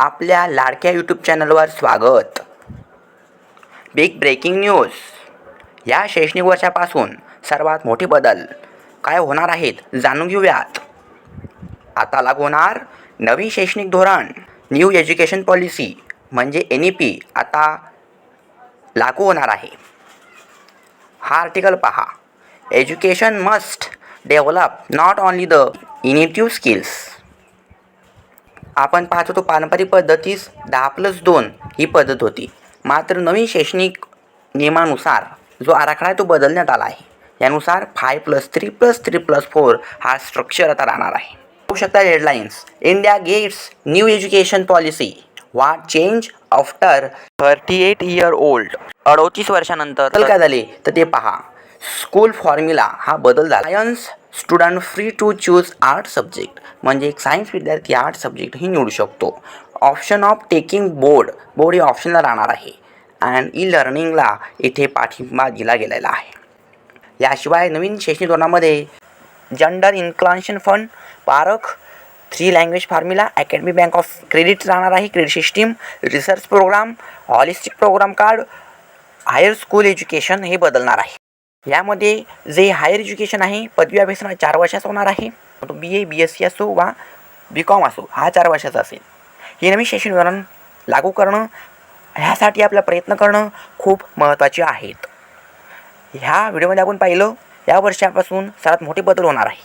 आपल्या लाडक्या यूट्यूब चॅनलवर स्वागत. बिग ब्रेकिंग न्यूज या शैक्षणिक वर्षापासून सर्वात मोठे बदल काय होणार आहेत जाणून घेऊयात. आता लागू होणार नवीन शैक्षणिक धोरण न्यू एज्युकेशन पॉलिसी म्हणजे एन ई पी आता लागू होणार आहे. हा आर्टिकल पहा. Education must develop not only the initiative skills आपण पाहत होतो पारंपरिक पद्धतीस दहा प्लस दोन ही पद्धत होती. मात्र नवीन शैक्षणिक नियमानुसार जो आराखडा आहे तो बदलण्यात आला आहे. यानुसार five plus three plus three plus four हा स्ट्रक्चर आता राहणार आहे. होऊ शकता headlines India gets new education policy what change after thirty eight year old अडोतीस वर्षानंतर तर काय झाले? तर ते पहा. स्कूल फॉर्म्युला हा बदल झाला. Science student free to choose art subject म्हणजे एक सायन्स विद्यार्थी आर्ट सब्जेक्टही निवडू शकतो. Option of taking board board हे ऑप्शनला राहणार आहे. अँड ई लर्निंगला इथे पाठिंबा दिला गेलेला आहे. याशिवाय नवीन शैक्षणिक धोरणामध्ये gender inclusion fund Parakh three language formula academy bank of credit राहणार आहे credit system research programme holistic programme card higher school education हे बदलणार आहे. यामध्ये जे हायर एज्युकेशन आहे पदवी अभ्यासक्रम चार वर्षाचा होणार आहे. तो बी ए बी एस सी असो वा बी कॉम असो हा चार वर्षाचा असेल. हे नवीन शैक्षणिक धोरण लागू करणं ह्यासाठी आपला प्रयत्न करणं खूप महत्त्वाचे आहेत. ह्या व्हिडिओमध्ये आपण पाहिलं या वर्षापासून सर्वात मोठे बदल होणार आहे.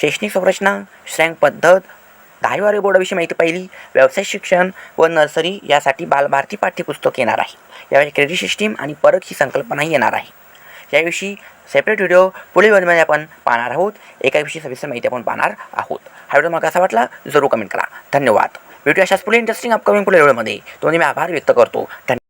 शैक्षणिक संरचना श्रेणी पद्धत दहावी बारावी बोर्डाविषयी माहिती पाहिली व्यावसायिक शिक्षण व नर्सरी यासाठी बालभारती पाठ्यपुस्तक येणार आहे. यावेळी क्रेडिट सिस्टीम आणि परक ही संकल्पनाही येणार आहे. याविषयी सेपरेट व्हिडिओ पुढील व्हिडिओमध्ये आपण पाहणार आहोत. एकाविषयी सविस्तर माहिती आपण पाहणार आहोत. हा व्हिडिओ मला कसा वाटला जरूर कमेंट करा. धन्यवाद. व्हिडिओ अशाच पुढे इंटरेस्टिंग अपकमिंग पुढील व्हिडिओमध्ये दोन्ही मी आभार व्यक्त करतो. धन्यवाद.